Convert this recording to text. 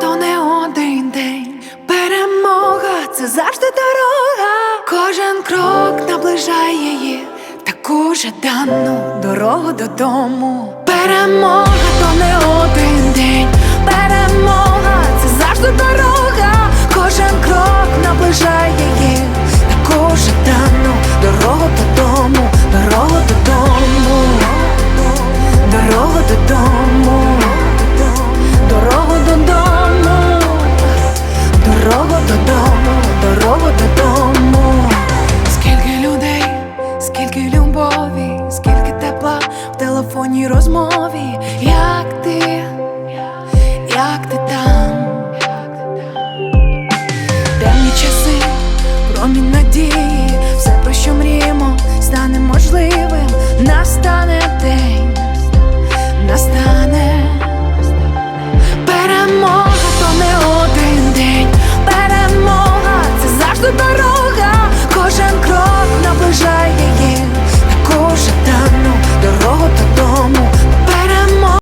то не один день. Перемога це завжди дорога. Кожен крок наближає її, таку жадану дорогу додому. Перемога то не один любові, скільки тепла в телефонній розмові, як ти, як ти там, як ти там, темні часи, промінь надії, все, про що мріємо, стане можливим, настане день.